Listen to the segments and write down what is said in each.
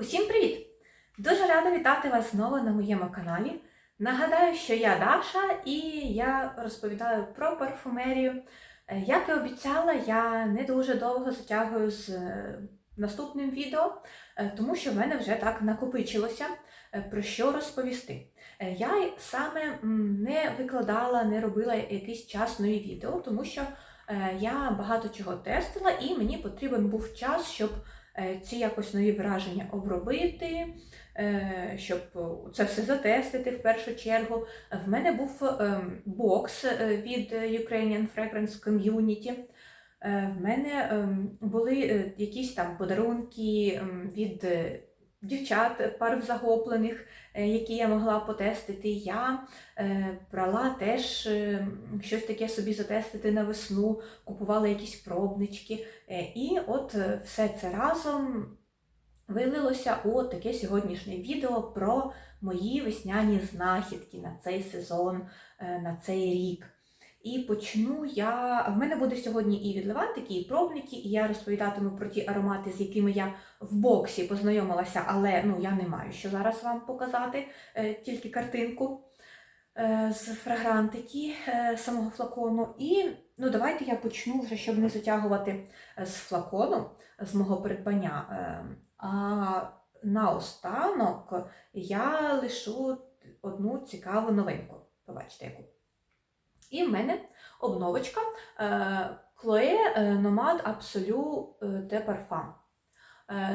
Усім привіт! Дуже рада вітати вас знову на моєму каналі. Нагадаю, що я Даша і я розповідаю про парфумерію. Е, Як і обіцяла, я не дуже довго затягую з е, наступним відео, е, тому що в мене вже так накопичилося про що розповісти. Я саме не викладала, не робила якийсь час нові відео, тому що я багато чого тестила, і мені потрібен був час, щоб ці якось нові враження обробити, е, щоб це все затестити в першу чергу. В мене був ем, бокс е, від Ukrainian Fragrance Community. Е, В мене ем, були е, якісь там подарунки ем, від е, дівчат, пар захоплених, е, які я могла потестити. Я е, брала теж е, щось таке собі затестити на весну, купувала якісь пробнички. І от все це разом вилилося у таке сьогоднішнє відео про мої весняні знахідки на цей сезон, на цей рік. І почну я. В мене буде сьогодні і відливантики, і пробники, і я розповідатиму про ті аромати, з якими я в боксі познайомилася, але ну, я не маю що зараз вам показати, е, тільки картинку е, з фрагрантики е, самого флакону. І ну, давайте я почну вже, щоб не затягувати з флакону, з мого придбання. А наостанок я лишу одну цікаву новинку. Побачите, яку. І в мене обновочка е, Chloé е, Nomad Absolu е, de Parfum.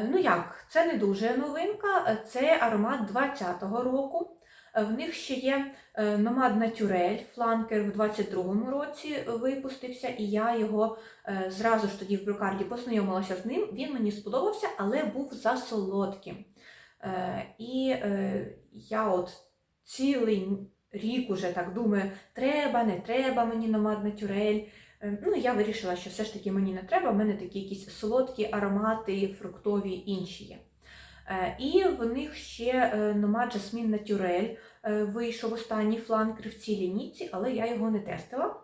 Ну як, це не дуже новинка, це аромат 20-го року. В них ще є Nomad Naturel, фланкер в 22-му році випустився, і я його зразу ж тоді в брокарді познайомилася з ним. Він мені сподобався, але був засолодким. І я от цілий рік уже так думаю, треба, не треба мені Nomad Naturel. Е, Ну, я вирішила, що все ж таки мені не треба, в мене такі якісь солодкі аромати, фруктові інші є. Е, І в них ще е, Nomad Jasmine Naturel е, вийшов останній фланкер в цій лінійці, але я його не тестила.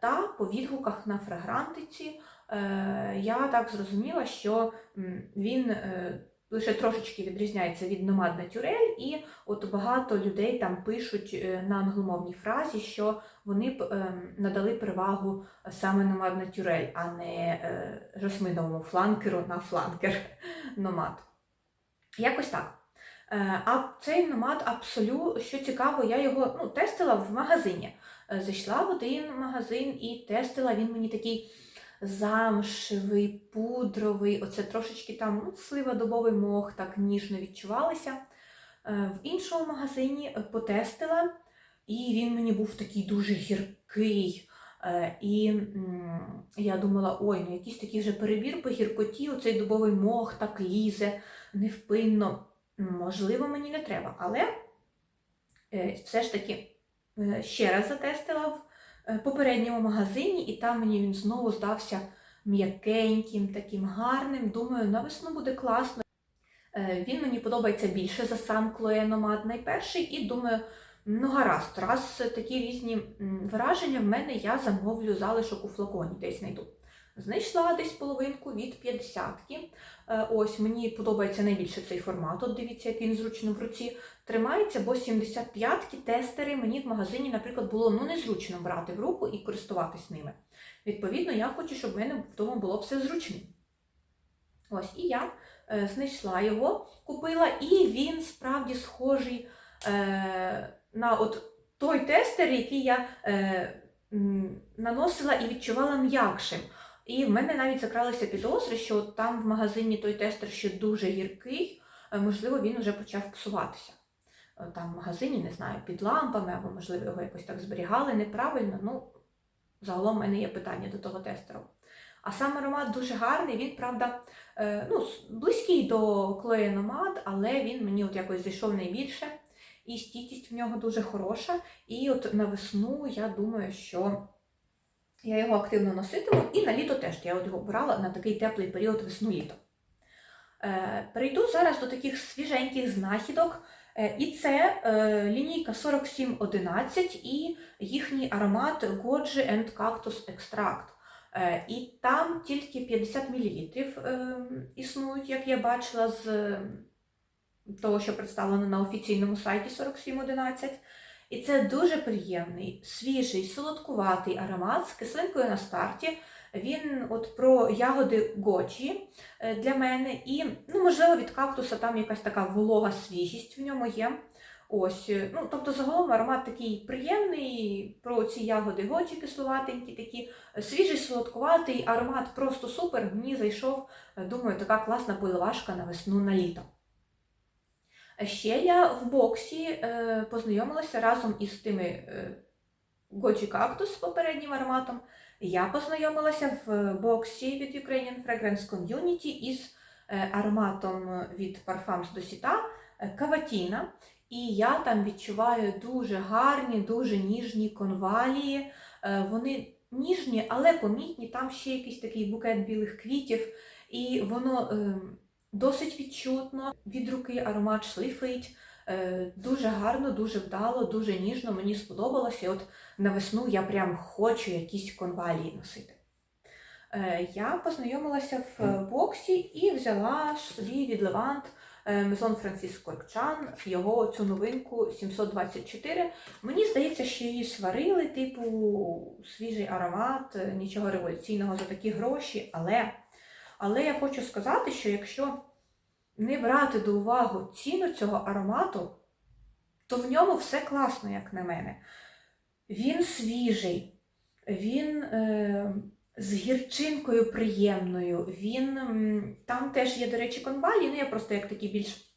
Та по відгуках на фрагрантиці я так зрозуміла, що він лише трошечки відрізняється від Nomad Naturel, і от багато людей там пишуть е, на англомовній фразі, що вони б ем, надали перевагу саме Nomad Naturel, а не е, жасминовому фланкеру на фланкер Nomad. Якось так. Е, А цей Nomad Абсолю, що цікаво, я його ну, тестила в магазині. Е, Зайшла в один магазин і тестила. Він мені такий замшевий, пудровий, оце трошечки там ну, сливодобовий мох, так ніжно відчувалися. Е, В іншому магазині е, потестила, і він мені був такий дуже гіркий. Е, І я думала, ой, ну якийсь такий вже перебір по гіркоті, оцей дубовий мох так лізе невпинно. Можливо, мені не треба, але все ж таки ще раз затестила в попередньому магазині, і там мені він знову здався м'якеньким, таким гарним. Думаю, на весну буде класно. Е, Він мені подобається більше за сам Chloé Nomad найперший, і думаю, ну гаразд, раз такі різні враження в мене я замовлю залишок у флаконі, десь знайду. Знайшла десь половинку від 50-ки. Е, Ось мені подобається найбільше цей формат. От дивіться, як він зручно в руці тримається, бо 75-ки тестери мені в магазині, наприклад, було ну незручно брати в руку і користуватись ними. Відповідно, я хочу, щоб в мене вдома було все зручним. Ось, і я е, знайшла його, купила, і він справді схожий е, на от той тестер, який я е, наносила і відчувала м'якшим. І в мене навіть закралися підозри, що там в магазині той тестер ще дуже гіркий, е, можливо, він вже почав псуватися. Е, Там в магазині, не знаю, під лампами, або, можливо, його якось так зберігали неправильно. Ну, загалом в мене є питання до того тестеру. А сам аромат дуже гарний, він, правда, е, ну, близький до Chloé Nomad, але він мені от якось зайшов найбільше. І стійкість в нього дуже хороша. І от на весну я думаю, що я його активно носитиму, і на літо теж. Я от його брала на такий теплий період весну-літо. Е, Перейду зараз до таких свіженьких знахідок. Е, І це е, лінійка 4711 і їхній аромат Goji and Cactus Extract. Е, І там тільки 50 мл існують, як я бачила з того, що представлено на офіційному сайті 4711. І це дуже приємний, свіжий, солодкуватий аромат з кислинкою на старті. Він от про ягоди гочі е, для мене. І, ну, можливо, від кактуса там якась така волога свіжість в ньому є. Ось, е, ну, тобто, загалом аромат такий приємний, про ці ягоди гочі кисловатенькі, такі е, свіжий, солодкуватий, аромат просто супер. Мені зайшов, думаю, така класна поливашка на весну на літо. Ще я в боксі познайомилася разом із тими е, Goji Cactus з попереднім ароматом. Я познайомилася в боксі від Ukrainian Fragrance Community із е, ароматом від Parfums Dosita е, Каватіна. І я там відчуваю дуже гарні, дуже ніжні конвалії. Е, Вони ніжні, але помітні. Там ще якийсь такий букет білих квітів, і воно е, досить відчутно. Від руки аромат шлифить. Е, Дуже гарно, дуже вдало, дуже ніжно. Мені сподобалося. І от на весну я прям хочу якісь конвалії носити. Е, Я познайомилася в боксі і взяла собі від Левант е, Maison Francisco його цю новинку 724. Мені здається, що її сварили, типу свіжий аромат, нічого революційного за такі гроші. Але, але я хочу сказати, що якщо не брати до уваги ціну цього аромату, то в ньому все класно, як на мене. Він свіжий, він е, з гірчинкою приємною. Він там теж є, до речі, конвалі. Ну, я просто як такі більш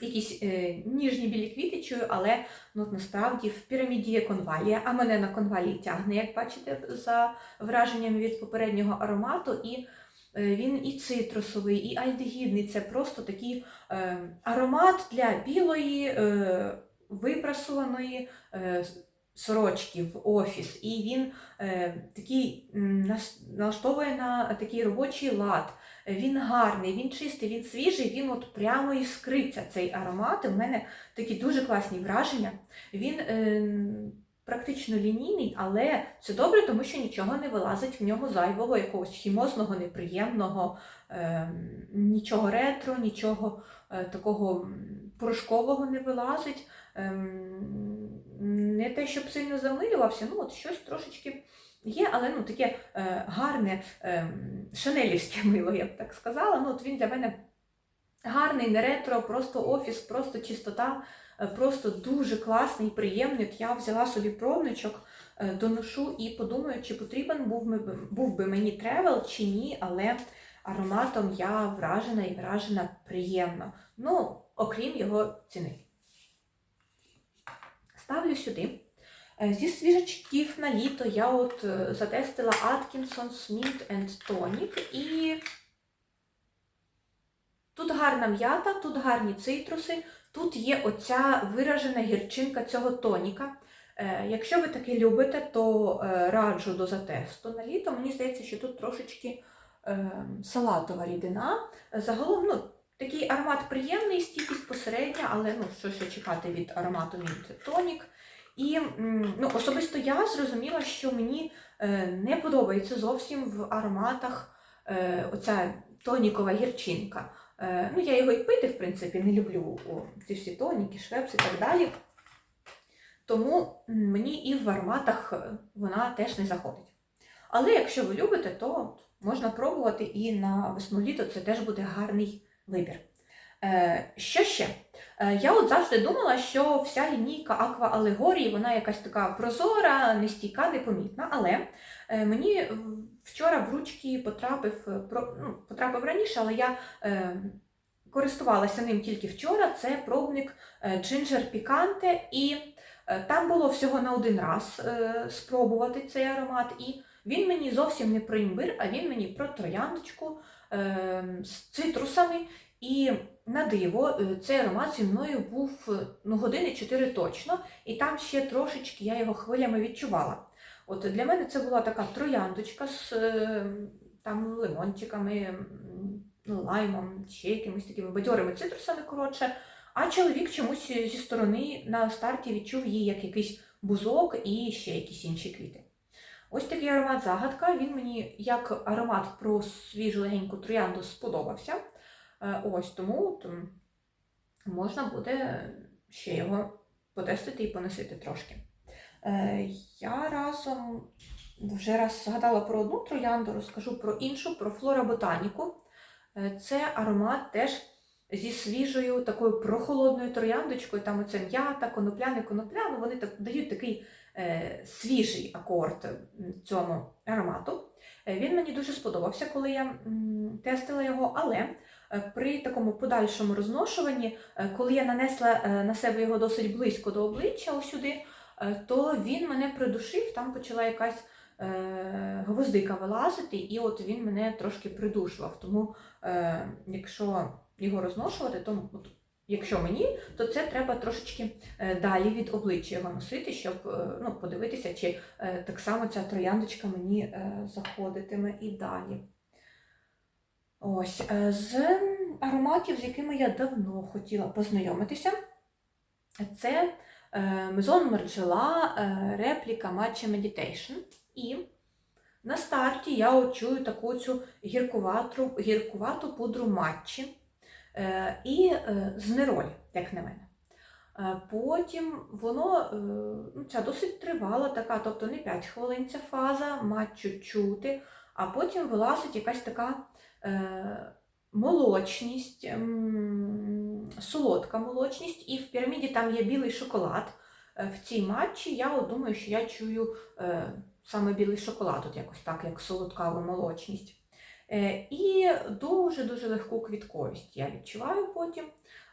якісь е, ніжні білі квіти чую, але ну, насправді в піраміді є конвалія, а мене на конвалії тягне, як бачите, за враженнями від попереднього аромату. І він і цитрусовий, і альдегідний. Це просто такий е, аромат для білої, е, випрасуваної. Е, сорочки в офіс, і він е, такий налаштовує на такий робочий лад. Е, Він гарний, він чистий, він свіжий, він от прямо іскриться цей аромат. В мене такі дуже класні враження. Він е, практично лінійний, але це добре, тому що нічого не вилазить в нього зайвого, якогось хімозного, неприємного, е, нічого ретро, нічого е, такого порошкового не вилазить. Ем, не те, щоб сильно замилювався, ну от щось трошечки є, але ну таке е, гарне ем, шанелівське мило, я б так сказала. Ну, от він для мене гарний, не ретро, просто офіс, просто чистота, е, просто дуже класний, приємний. От я взяла собі пробничок, е, доношу і подумаю, чи потрібен був, ми, був би мені тревел чи ні, але ароматом я вражена і вражена приємно. Ну, окрім його ціни. Ставлю сюди. Е, Зі свіжачків на літо я от е, затестила Atkinson Smith Tonic і тут гарна м'ята, тут гарні цитруси, тут є оця виражена гірчинка цього тоніка. Е, Якщо ви таке любите, то е, раджу до затесту на літо. Мені здається, що тут трошечки е, салатова рідина. Загалом, ну, такий аромат приємний, стійкість посередня, але ну, що ще чекати від аромату Mint Tonic. І ну, особисто я зрозуміла, що мені не подобається зовсім в ароматах оця тонікова гірчинка. Е, ну, я його і пити, в принципі, не люблю о, ці всі тоніки, швепси і так далі. Тому мені і в ароматах е, вона теж не заходить. Але якщо ви любите, то можна пробувати і на весну-літо це теж буде гарний вибір. Е, що ще? Я от завжди думала, що вся лінійка Аква Алегорії, вона якась така прозора, нестійка, непомітна. Але мені е, вчора в ручки потрапив, е, ну, потрапив раніше, але я е, користувалася ним тільки вчора. Це пробник е, Ginger Picante, і е, там було всього на один раз е, спробувати цей аромат. І він мені зовсім не про імбир, а він мені про трояндочку е, з цитрусами. І на диво, е, цей аромат зі мною був е, ну, години 4 точно, і там ще трошечки я його хвилями відчувала. От для мене це була така трояндочка з е, там лимончиками, ну, лаймом, ще якимись такими бадьорими цитрусами, коротше. А чоловік чомусь зі сторони на старті відчув її як якийсь бузок і ще якісь інші квіти. Ось такий аромат загадка. Він мені як аромат про свіжу легеньку троянду сподобався. Е, Ось тому можна буде ще його потестити і поносити трошки. Е, Я разом вже раз згадала про одну троянду, розкажу про іншу, про флора ботаніку. Е, Це аромат теж зі свіжою такою прохолодною трояндочкою. Там оце м'ята, конопля, не конопля, ну вони так дають такий е, свіжий акорд цьому аромату. Е, Він мені дуже сподобався, коли я тестила його, але при такому подальшому розношуванні, коли я нанесла на себе його досить близько до обличчя ось сюди, то він мене придушив, там почала якась е, гвоздика вилазити, і от він мене трошки придушував. Тому, е, якщо його розношувати, то от, якщо мені, то це треба трошечки е, далі від обличчя його носити, щоб е, ну, подивитися, чи е, так само ця трояндочка мені е, заходитиме і далі. Ось, е, з ароматів, з якими я давно хотіла познайомитися, це е, Maison Margiela е, репліка Matcha Meditation. І на старті я от чую таку цю гіркувату, гіркувату пудру матчі е, і з неролі, як на мене. Потім воно ну, ця досить тривала така, тобто не 5 хвилин ця фаза, матчу чути, а потім вилазить якась така молочність, солодка молочність, і в піраміді там є білий шоколад. Е, В цій матчі я от думаю, що я чую е, саме білий шоколад, от якось так, як солодкаву молочність. Е, і дуже-дуже легку квітковість я відчуваю потім.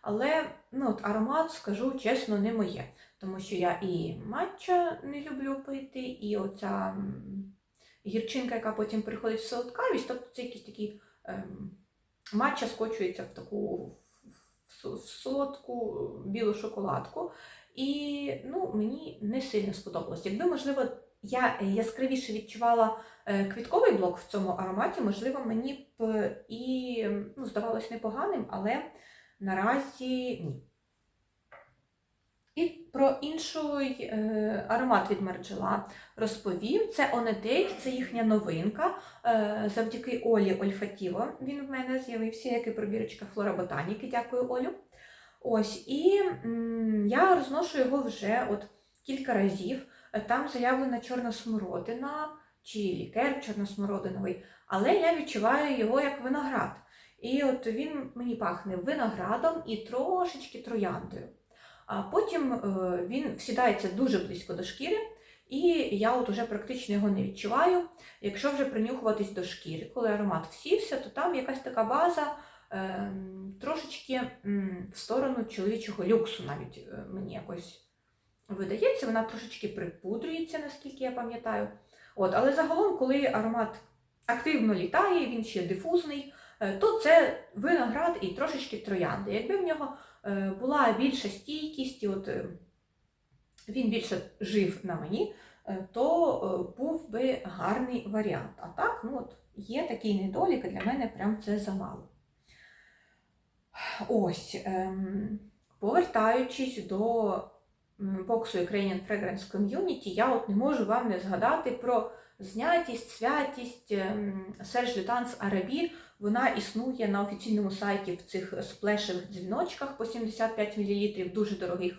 Але ну, от аромат, скажу чесно, не моє. Тому що я і матча не люблю пити, і оця гірчинка, яка потім приходить в солодкавість, тобто це якийсь такий ем, матча скочується в таку солодку білу шоколадку. І ну, мені не сильно сподобалось. Якби, можливо, я яскравіше відчувала е, квітковий блок в цьому ароматі, можливо, мені б і ну, здавалось непоганим, але наразі ні. І про інший е, аромат від Марджела розповім. Це Onedate, це їхня новинка. Е, завдяки Олі Ольфатіво він в мене з'явився, як і пробірочка Флора Ботаніки. Дякую, Олю. Ось, і я розношу його вже от кілька разів. Е, Там заявлена чорна смородина чи лікер чорносмородиновий, але я відчуваю його як виноград. І от він мені пахне виноградом і трошечки трояндою. А потім е, він всідається дуже близько до шкіри, і я от уже практично його не відчуваю. Якщо вже принюхуватись до шкіри, коли аромат всівся, то там якась така база е, трошечки в сторону чоловічого люксу навіть е, мені якось видається. Вона трошечки припудрюється, наскільки я пам'ятаю. От, але загалом, коли аромат активно літає, він ще дифузний, то це виноград і трошечки троянди. Якби в нього була більша стійкість, і от е, він більше жив на мені, е, то е, був би гарний варіант. А так, ну от, є такий недолік, і для мене прям це замало. Ось, ем, повертаючись до боксу Ukrainian Fragrance Community, я от не можу вам не згадати про знятість, святість Serge Lutens Arabi. Вона існує на офіційному сайті в цих сплешевих дзвіночках по 75 мл, дуже дорогих.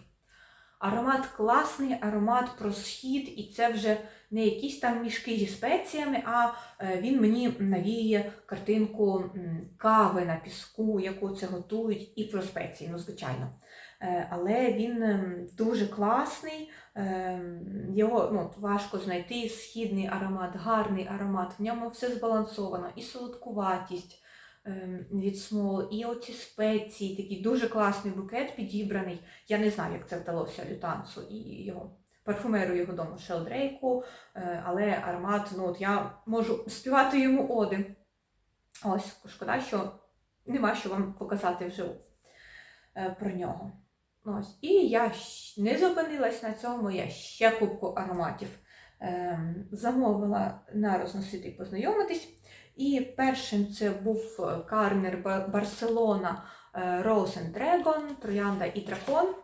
Аромат класний, аромат про схід, і це вже не якісь там мішки зі спеціями, а е, він мені навіє картинку кави на піску, яку це готують, і про спеції, ну, звичайно. Е, Але він ем, дуже класний, ем, його ну, важко знайти, східний аромат, гарний аромат, в ньому все збалансовано, і солодкуватість ем, від смол, і оці спеції, такий дуже класний букет підібраний. Я не знаю, як це вдалося Лютансу і його парфумеру його дому Шелдрейку, е, але аромат, ну от я можу співати йому оди. Ось, шкода, що нема що вам показати вживу е, про нього. Ось. І я не зупинилась на цьому, я ще кубку ароматів ем, замовила на розносити і познайомитись. І першим це був е, Карнер Барселона е, Rose and Dragon, Троянда і Дракон.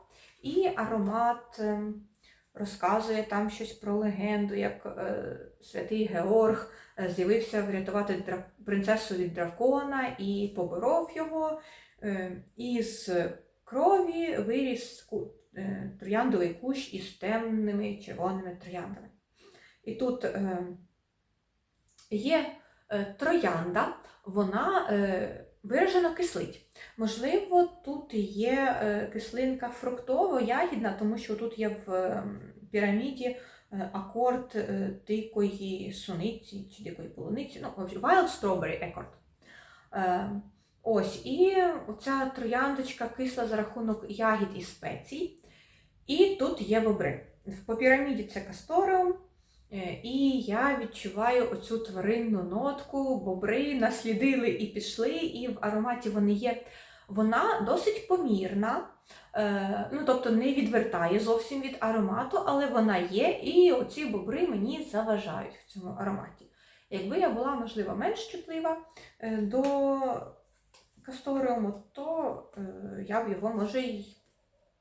І аромат ем, розказує там щось про легенду, як е, святий Георг е, з'явився врятувати принцесу від дракона і поборов його. Е, і з крові виріс е, трояндовий кущ із темними червоними трояндами. І тут е, є е, троянда, вона виражено кислить. Можливо, тут є кислинка фруктово-ягідна, тому що тут є в піраміді акорд дикої суниці чи дикої полуниці, ну, Wild Strawberry Accord. Ось, і оця трояндочка кисла за рахунок ягід і спецій. І тут є бобри. По піраміді це касториум, е, і я відчуваю оцю тваринну нотку, бобри наслідили і пішли, і в ароматі вони є. Вона досить помірна, е, ну тобто не відвертає зовсім від аромату, але вона є, і оці бобри мені заважають в цьому ароматі. Якби я була, можливо, менш чутлива е, до касториуму, то е, я б його, може, й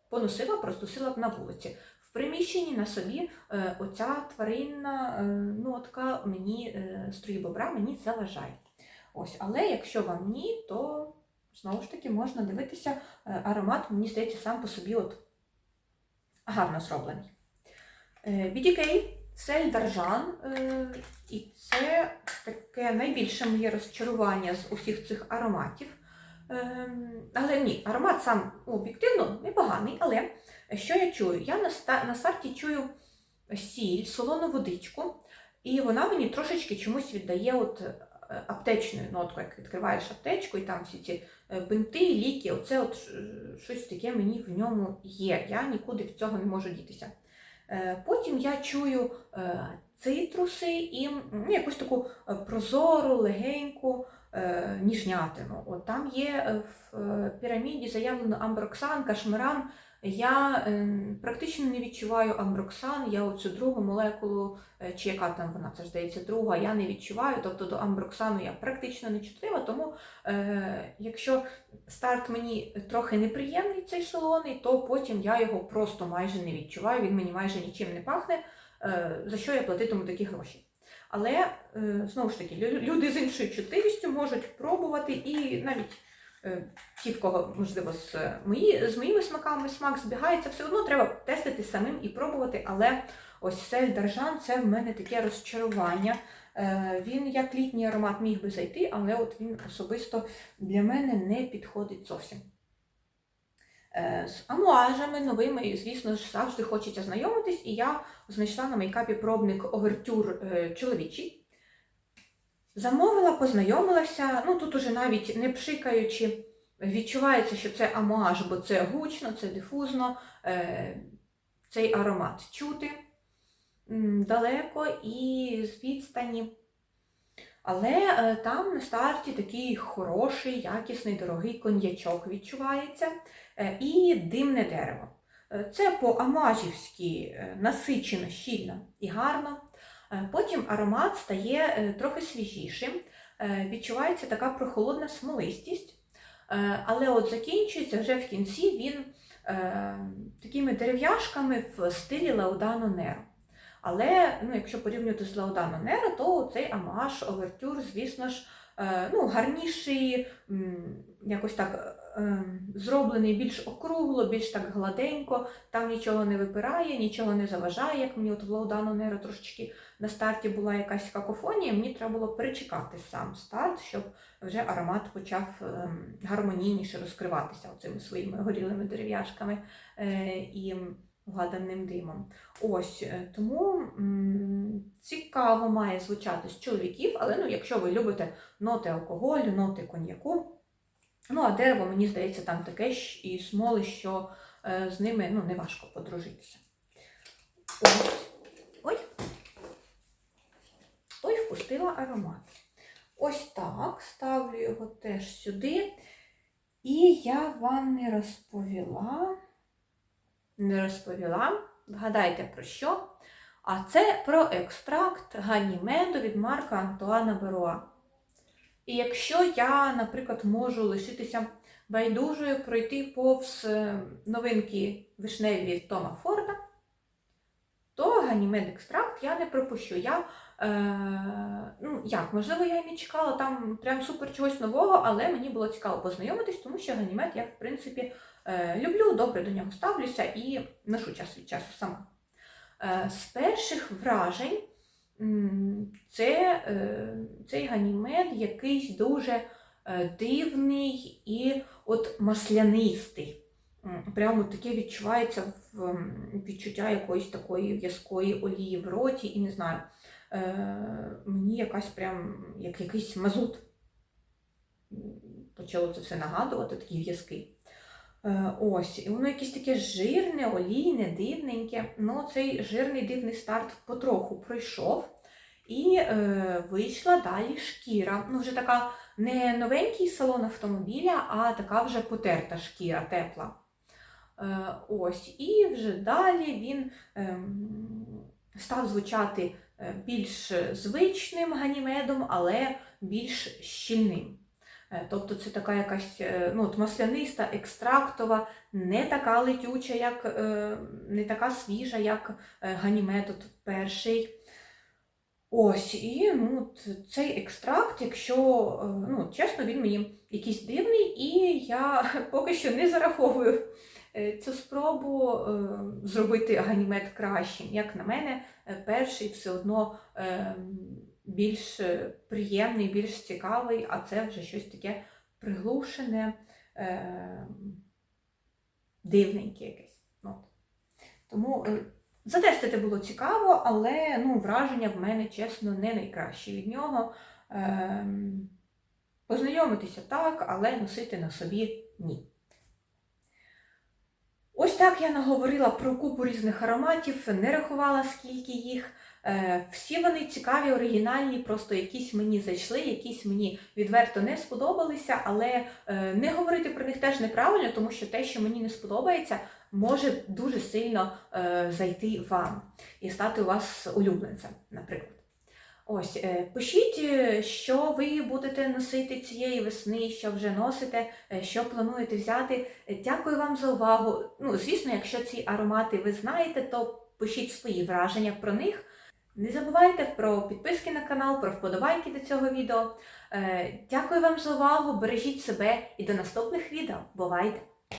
поносила, простусила б на вулиці. В приміщенні на собі е, оця тваринна е, нотка мені, строї бобра мені заважає. Ось, але якщо вам ні, то знову ж таки можна дивитися, аромат, мені здається, сам по собі от гарно зроблений. BDK Сель Даржан, і це таке найбільше моє розчарування з усіх цих ароматів. Ем, Але ні, аромат сам об'єктивно непоганий, але що я чую? Я на, старті чую сіль, солону водичку, і вона мені трошечки чомусь віддає от е, аптечною ноткою, як відкриваєш аптечку, і там всі ці е, бинти, ліки, оце от е, щось таке мені в ньому є. Я нікуди від цього не можу дітися. Потім я чую цитруси і ну, якусь таку прозору, легеньку ніжнятину. От там є е, в е, піраміді заявлено амброксан, кашмиран. Я е, практично не відчуваю амброксан, я оцю другу молекулу, е, чи яка там вона, це ж здається, друга, я не відчуваю, тобто до амброксану я практично не чутлива, тому е, якщо старт мені трохи неприємний цей солоний, то потім я його просто майже не відчуваю, він мені майже нічим не пахне, е, за що я платитиму такі гроші. Але е, знову ж таки, люди з іншою чутливістю можуть пробувати і навіть е, ті, в кого, можливо, з, мої, з моїми смаками смак збігається, все одно треба тестити самим і пробувати. Але ось сель Даржан це в мене таке розчарування. Е, Він як літній аромат міг би зайти, але от він особисто для мене не підходить зовсім. Е, З амуажами новими, звісно ж, завжди хочеться знайомитись, і я знайшла на мейкапі пробник овертюр е, чоловічий. Замовила, познайомилася, ну тут уже навіть не пшикаючи, відчувається, що це амуаж, бо це гучно, це дифузно, е, цей аромат чути далеко і з відстані. Але е, там на старті такий хороший, якісний, дорогий коньячок відчувається е, і димне дерево. Е, Це по-амажівськи е, насичено, щільно і гарно. Е, Потім аромат стає е, трохи свіжішим, е, відчувається така прохолодна смолистість, Е, але от закінчується вже в кінці він е, такими дерев'яшками в стилі Лаудано Неро. Але ну, якщо порівнювати з Лаудано Неро, то цей амаш овертюр, звісно ж, е, ну, гарніший, якось так е, зроблений більш округло, більш так гладенько, там нічого не випирає, нічого не заважає, як мені от в Лаудано Неро трошечки на старті була якась какофонія, мені треба було перечекати сам старт, щоб вже аромат почав ем, гармонійніше розкриватися оцими своїми горілими дерев'яшками е, і вгаданим димом. Ось е, тому цікаво має звучати з чоловіків, але ну, якщо ви любите ноти алкоголю, ноти коньяку, ну а дерево, мені здається, там таке ж і смоли, що е, з ними ну, не важко подружитися. Ось. Ой. Ой, впустила аромат. Ось так, ставлю його теж сюди. І я вам не розповіла, не розповіла, вгадайте про що. А це про екстракт Ганімеду від Марка Антуана Беруа. І якщо я, наприклад, можу лишитися байдужою, пройти повз е, новинки вишневі Тома Форда, то ганімед екстракт я не пропущу. Я, е, ну як, можливо, я і не чекала там прям супер чогось нового, але мені було цікаво познайомитись, тому що ганімед я, в принципі, е, люблю, добре до нього ставлюся і ношу час від часу сама. Е, з перших вражень це, е, цей ганімед якийсь дуже е, дивний і от маслянистий. Прямо таке відчувається в відчуття якоїсь такої в'язкої олії в роті, і не знаю. Е, мені якась прям як якийсь мазут почало це все нагадувати, такий в'язкий. Е, ось, і воно якесь таке жирне, олійне, дивненьке. Ну, цей жирний дивний старт потроху пройшов. І е, вийшла далі шкіра. Ну, вже така не новенький салон автомобіля, а така вже потерта шкіра, тепла. Е, ось, і вже далі він ем, став звучати е, більш звичним ганімедом, але більш щільним. Е, Тобто це така якась е, ну, от масляниста, екстрактова, не така летюча, як, е, не така свіжа, як от перший. Ось, і ну, цей екстракт, якщо, ну, чесно, він мені якийсь дивний, і я поки що не зараховую цю спробу зробити ганімед кращим. Як на мене, перший все одно е, більш е, приємний, більш цікавий, а це вже щось таке приглушене, е, дивненьке якесь. От. Тому е, затестити було цікаво, але ну, враження в мене, чесно, не найкраще від нього. Ем, познайомитися так, але носити на собі ні. Ось так я наговорила про купу різних ароматів, не рахувала скільки їх. Е, Всі вони цікаві, оригінальні, просто якісь мені зайшли, якісь мені відверто не сподобалися, але е, не говорити про них теж неправильно, тому що те, що мені не сподобається, може дуже сильно е, зайти вам і стати у вас улюбленцем, наприклад. Ось, е, пишіть, е, що ви будете носити цієї весни, що вже носите, е, що плануєте взяти. Дякую вам за увагу. Ну, звісно, якщо ці аромати ви знаєте, то пишіть свої враження про них. Не забувайте про підписки на канал, про вподобайки до цього відео. Дякую вам за увагу, бережіть себе і до наступних відео. Бувайте!